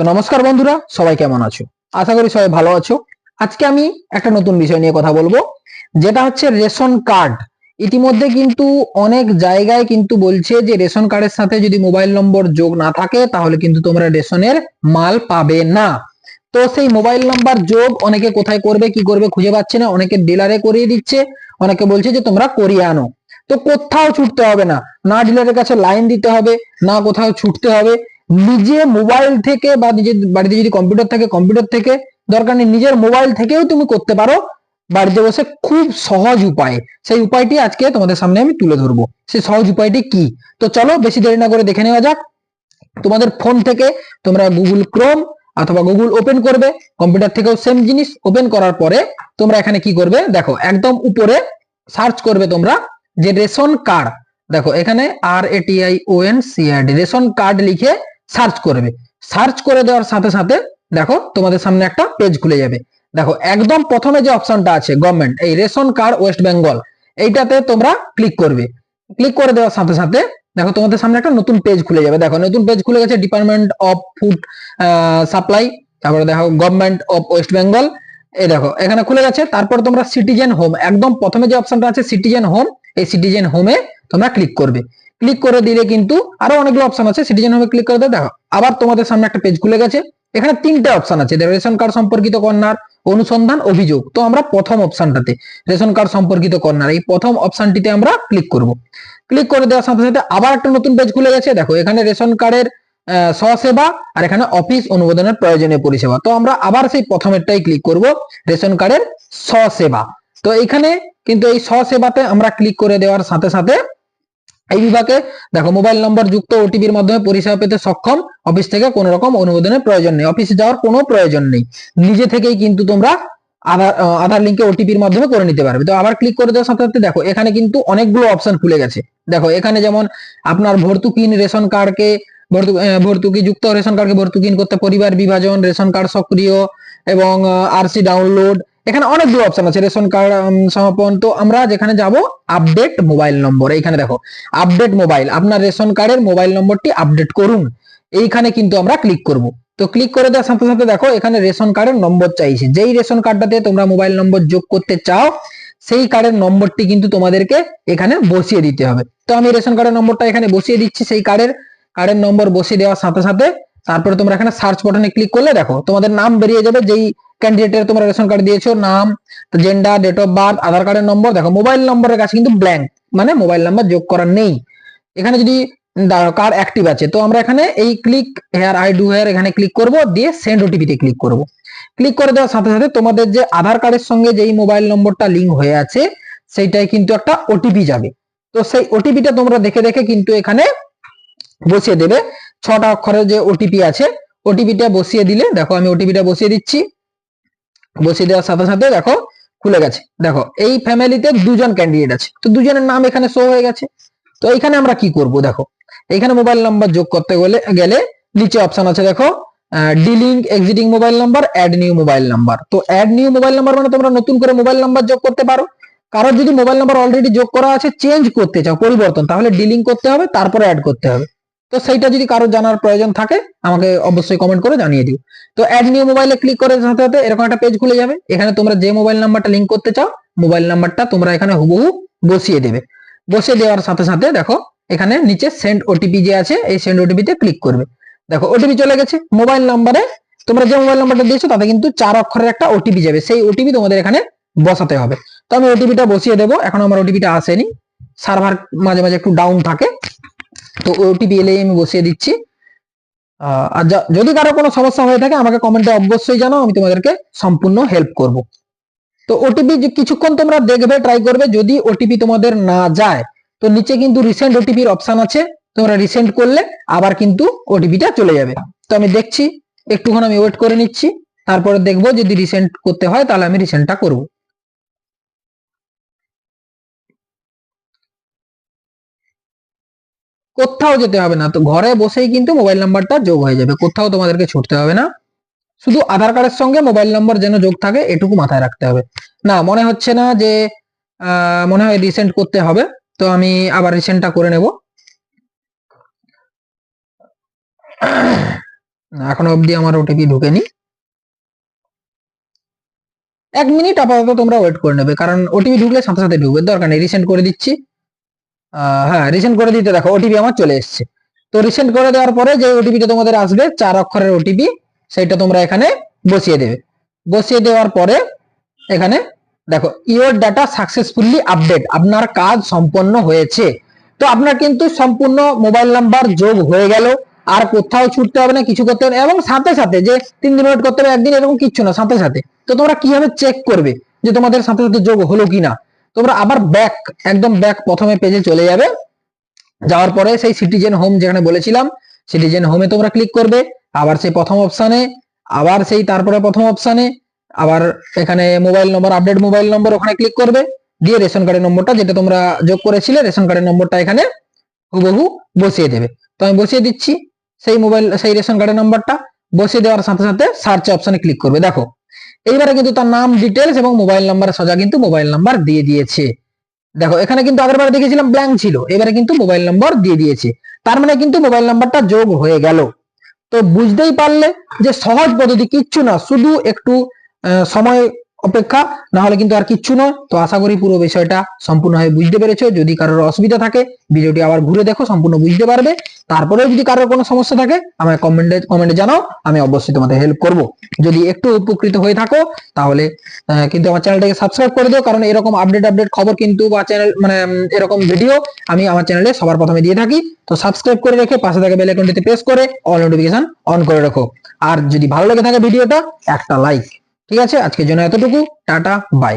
তো নমস্কার বন্ধুরা, সবাই কেমন আছো? আশা করি সবাই ভালো আছো। আজকে আমি একটা নতুন বিষয় নিয়ে কথা বলব, যেটা হচ্ছে রেশন কার্ড। ইতিমধ্যে কিন্তু অনেক জায়গায় কিন্তু বলছে যে রেশন কার্ডের সাথে যদি মোবাইল নম্বর যোগ না থাকে, তাহলে কিন্তু তোমরা রেশনের মাল পাবে না। তো সেই মোবাইল নাম্বার যোগ অনেকে কোথায় করবে, কি করবে খুঁজে পাচ্ছে না, অনেকে ডিলারে করিয়ে দিচ্ছে, অনেকে বলছে যে তোমরা করিয়ে আনো। তো কোথাও ছুটতে হবে না না ডিলারের কাছে লাইন দিতে হবে, না কোথাও ছুটতে হবে। নিজে মোবাইল থেকে বা নিজের বাড়িতে যদি কম্পিউটার থাকে কম্পিউটার থেকে দরকার নেই, নিজের মোবাইল থেকেও তুমি করতে পারো। বাড়িতে বসে খুব সহজ উপায়ে। সেই উপায়টি আজকে তোমাদের সামনে আমি তুলে ধরবো। সেই সহজ উপায়টি কি? তো চলো বেশি দেরি না করে দেখে নেওয়া যাক। তোমাদের ফোন থেকে তোমরা গুগল ক্রোম অথবা গুগল ওপেন করবে। কম্পিউটার থেকেও সেম জিনিস ওপেন করার পরে তোমরা এখানে কি করবে? দেখো, একদম উপরে সার্চ করবে তোমরা যে রেশন কার্ড দেখো, এখানে আর R T I O N C ration card লিখে সার্চ করবে সার্চ করে দেওয়ার সাথে সাথে দেখো তোমাদের সামনে একটা পেজ খুলে যাবে। দেখো একদম প্রথমে যে অপশনটা আছে গভর্নমেন্ট এই রেশন কার্ড ওয়েস্ট বেঙ্গল, এইটাতে তোমরা ক্লিক করবে। ক্লিক করে দেওয়ার সাথে সাথে দেখো তোমাদের সামনে একটা নতুন পেজ খুলে যাবে। দেখো নতুন পেজ খুলে গেছে ডিপার্টমেন্ট অফ ফুড সাপ্লাই তারপরে দেখো গভর্নমেন্ট অফ ওয়েস্ট বেঙ্গল এই দেখো এখানে খুলে গেছে। তারপর তোমরা সিটিজেন হোম একদম প্রথমে যে অপশনটা আছে সিটিজেন হোম এই সিটিজেন হোমে তোমরা ক্লিক করবে। ক্লিক করে দিলে কিন্তু আরও অনেকগুলো অপশন আছে সিটিজেন হোমে ক্লিক করে দেবে দেখো। আবার তোমাদের সামনে একটা পেজ খুলে গেছে। এখানে তিনটে অপশন আছে রেশন কার্ড সম্পর্কিত কর্নার, অনুসন্ধান, অভিযোগ। তো আমরা প্রথম অপশনটাতে রেশন কার্ড সম্পর্কিত কর্নার, এই প্রথম অপশনটিতে আমরা ক্লিক করব। ক্লিক করে দেওয়ার সাথে সাথে আবার একটা নতুন পেজ খুলে গেছে, দেখো, এখানে রেশন কার্ডের স্বসেবা আর এখানে অফিস অনুমোদনের প্রয়োজনীয় পরিষেবা। তো আমরা আবার সেই প্রথমেরটাই ক্লিক করব, রেশন কার্ডের স্বসেবা। তো এখানে কিন্তু এই স্বসেবাতে আমরা ক্লিক করে দেওয়ার সাথে সাথে এই বিভাগে দেখো মোবাইল নম্বর যুক্ত ওটিপির মাধ্যমে পরিষেবা পেতে সক্ষম। অফিস থেকে কোনো রকম অনুমোদনের প্রয়োজন নেই। অফিসে যাওয়ার কোনো প্রয়োজন নেই। নিজে থেকেই কিন্তু তোমরা আধার আধার লিঙ্কে ওটিপির মাধ্যমে করে নিতে পারবে। তো আবার ক্লিক করে দেওয়ার সাথে সাথে দেখো, এখানে কিন্তু অনেকগুলো অপশন খুলে গেছে। দেখো, এখানে যেমন আপনার ভর্তুকিন, রেশন কার্ডকে ভর্তুকি যুক্ত রেশন কার্ডকে ভর্তুকিন করতে পরিবার বিভাজন, রেশন কার্ড সক্রিয় এবং আরসি ডাউনলোড এখানে অনেকগুলো অপশন আছে, রেশন কার্ড সমাপন। তো আমরা যেখানে যাব আপডেট মোবাইল নম্বর এইখানে দেখো আপডেট মোবাইল আপনার রেশন কার্ডের মোবাইল নম্বরটি আপডেট করুন। এইখানে কিন্তু আমরা ক্লিক করব। তো ক্লিক করে দেওয়ার সাথে সাথে দেখো, এখানে রেশন কার্ডের নম্বর চাইছে। যেই রেশন কার্ডটাতে তোমরা মোবাইল নম্বর যোগ করতে চাও, সেই কার্ডের নম্বরটি কিন্তু তোমাদেরকে এখানে বসিয়ে দিতে হবে। তো আমি রেশন কার্ডের নম্বরটা এখানে বসিয়ে দিচ্ছি। সেই কার্ডের কার্ডের নম্বর বসিয়ে দেওয়ার সাথে সাথে তারপরে তোমরা এখানে সার্চ বাটনে ক্লিক করলে দেখো, তোমাদের নাম বেরিয়ে যাবে, যেই ক্যান্ডিডেটের তোমরা রেশন কার্ড দিয়েছ, নাম gender date of birth Aadhaar কার্ডের নম্বর দেখো মোবাইল নম্বরের কাছে কিন্তু ব্ল্যাঙ্ক মানে মোবাইল নাম্বার যোগ করা নেই। এখানে যদি কার অ্যাক্টিভ আছে, তো আমরা এখানে এই click here I do here এখানে ক্লিক করব, দিয়ে সেন্ড ওটিপিতে ক্লিক করব। ক্লিক করে দেওয়ার সাথে সাথে তোমাদের যে আধার কার্ডের সঙ্গে যেই মোবাইল নম্বরটা লিঙ্ক হয়ে আছে সেইটাই কিন্তু একটা ওটিপি যাবে। তো সেই ওটিপিটা তোমরা দেখে দেখে কিন্তু এখানে বসিয়ে দেবে। ছটা অক্ষরের যে ওটিপি আছে ওটিপিটা বসিয়ে দিলে, দেখো আমি ওটিপিটা বসিয়ে দিচ্ছি। বসিয়ে দেওয়ার সাথে সাথে দেখো খুলে গেছে। দেখো, এই ফ্যামিলিতে দুজন ক্যান্ডিডেট আছে। তো দুজনের নাম এখানে শো হয়ে গেছে। তো এখানে আমরা কি করব, দেখো? এখানে মোবাইল নাম্বার যোগ করতে গেলে গেলে নিচে অপশন আছে, দেখো deleting existing mobile number add new mobile number তো অ্যাড নিউ মোবাইল নাম্বার মানে তোমরা নতুন করে মোবাইল নাম্বার যোগ করতে পারো। কারোর যদি মোবাইল নাম্বার অলরেডি যোগ করা আছে চেঞ্জ করতে চাও, পরিবর্তন, তাহলে ডিলিং করতে হবে, তারপরে অ্যাড করতে হবে। তো সেইটা যদি কারও জানার প্রয়োজন থাকে, আমাকে অবশ্যই কমেন্ট করে জানিয়ে দিও। তো অ্যাড নিউ মোবাইলে ক্লিক করে সাথে সাথে এরকম একটা পেজ খুলে যাবে। এখানে তোমরা যে মোবাইল নাম্বারটা লিংক করতে চাও মোবাইল নাম্বারটা তোমরা এখানে হুবহু বসিয়ে দেবে। বসিয়ে দেওয়ার সাথে সাথে দেখো, এখানে নিচে সেন্ড ওটিপি যে আছে, এই সেন্ড ওটিপিতে ক্লিক করবে। দেখো ওটিপি চলে গেছে। মোবাইল নাম্বারে তোমরা যে মোবাইল নাম্বারটা দিয়েছ, তাতে কিন্তু চার অক্ষরের একটা ওটিপি যাবে। সেই ওটিপি তোমাদের এখানে বসাতে হবে। তো আমি ওটিপিটা বসিয়ে দেবো। এখন আমার ওটিপিটা আসেনি। সার্ভার মাঝে মাঝে একটু ডাউন থাকে। তো ওটিপি এলেই আমি বসিয়ে দিচ্ছি। আর যদি কারও কোনো সমস্যা হয়ে থাকে, আমাকে কমেন্টে অবশ্যই জানাও, আমি তোমাদেরকে সম্পূর্ণ হেল্প করব। তো ওটিপি কিছুক্ষণ তোমরা দেখবে ট্রাই করবে, যদি ওটিপি তোমাদের না যায়, তো নিচে কিন্তু রিসেন্ট ওটিপির অপশন আছে, তোমরা রিসেন্ট করলে আবার কিন্তু ওটিপিটা চলে যাবে। তো আমি দেখছি একটুক্ষণ আমি ওয়েট করে নিচ্ছি, তারপরে দেখব যদি রিসেন্ট করতে হয়, তাহলে আমি রিসেন্টটা করব। কোথাও যেতে হবে না। তো ঘরে বসেই কিন্তু মোবাইল নাম্বারটা যোগ হয়ে যাবে। কোথাও তোমাদেরকে ছুটতে হবে না। শুধু আধার কার্ডের সঙ্গে মোবাইল নাম্বার যেন যোগ থাকে, এটুকু মাথায় রাখতে হবে। না, মনে হচ্ছে না যে মনে হয় রিসেন্ট করতে হবে। তো আমি আবার রিসেন্টটা করে নেব। এখনও অবধি আমার ওটিপি ঢুকেনি। এক মিনিট আপাতত তোমরা ওয়েট করে নেবে। কারণ ওটিপি ঢুকলে সাথে সাথে ঢুকবে। দরকার নেই রিসেন্ট করে দিচ্ছি। হ্যাঁ রিসেন্ট করে দিতে দেখো ওটিপি আমার চলে এসেছে। তো রিসেন্ট করে দেওয়ার পরে যে ওটিপিটা তোমাদের আসবে, চার অক্ষরের ওটিপি সেটা তোমরা এখানে বসিয়ে দেবে। বসিয়ে দেওয়ার পরে এখানে দেখো ইওর ডাটা সাকসেসফুলি আপডেট আপনার কাজ সম্পন্ন হয়েছে। তো আপনার কিন্তু সম্পূর্ণ মোবাইল নাম্বার যোগ হয়ে গেল, আর কোথাও ছুটতে হবে না, কিছু করতে হবে এবং সাথে সাথে যে তিন দিন ওয়েট করতে হবে একদিন, এরকম কিচ্ছু না, সাথে সাথে। তো তোমরা কীভাবে চেক করবে যে তোমাদের সাথে সাথে যোগ হলো কিনা? তোমরা আবার ব্যাক একদম ব্যাক প্রথমে পেজে চলে যাবে। যাওয়ার পরে সেই সিটিজেন হোম যেখানে বলেছিলাম সিটিজেন হোমে তোমরা ক্লিক করবে। আবার সেই প্রথম অপশানে আবার সেই তারপরে প্রথম অপশানে আবার এখানে mobile number update mobile number ওখানে ক্লিক করবে। দিয়ে রেশন কার্ডের নম্বরটা যেটা তোমরা যোগ করেছিলে রেশন কার্ডের নম্বরটা এখানে হুবহু বসিয়ে দেবে। তো আমি বসিয়ে দিচ্ছি, সেই মোবাইল সেই রেশন কার্ডের নম্বরটা বসিয়ে দেওয়ার সাথে সাথে সার্চ অপশানে ক্লিক করবে। দেখো এইবারে কিন্তু তার নাম ডিটেলস এবং মোবাইল নাম্বার সোজা কিন্তু মোবাইল নাম্বার দিয়ে দিয়েছে। দেখো, এখানে কিন্তু আগের বারে দেখেছিলাম ব্ল্যাঙ্ক ছিল, এবারে কিন্তু মোবাইল নাম্বার দিয়ে দিয়েছে। তার মানে কিন্তু মোবাইল নাম্বারটা যোগ হয়ে গেল। তো বুঝতেই পারলে যে সহজ পদ্ধতি কিচ্ছু না, শুধু একটু সময় অপেক্ষা না হলে কিন্তু আর কিচ্ছু নয়। তো আশা করি পুরো বিষয়টা সম্পূর্ণভাবে বুঝতে পেরেছ। যদি কারোর অসুবিধা থাকে, ভিডিওটি আবার ঘুরে দেখো, সম্পূর্ণ বুঝতে পারবে। তারপরেও যদি কারোর কোনো সমস্যা থাকে, আমায় কমেন্টে কমেন্টে জানাও, আমি অবশ্যই তোমাদের হেল্প করব। যদি একটু উপকৃত হয়ে থাকো, তাহলে কিন্তু আমার চ্যানেলটাকে সাবস্ক্রাইব করে দিও, কারণ এরকম আপডেট আপডেট খবর কিন্তু বা চ্যানেল মানে এরকম ভিডিও আমি আমার চ্যানেলে সবার প্রথমে দিয়ে থাকি। তো সাবস্ক্রাইব করে রেখে পাশে থাকা বেল আইকনটিতে প্রেস করে অল নোটিফিকেশন অন করে রাখো। আর যদি ভালো লেগে থাকে ভিডিওটা একটা লাইক ঠিক আছে? আজকের জন্য এতটুকু। Tata bye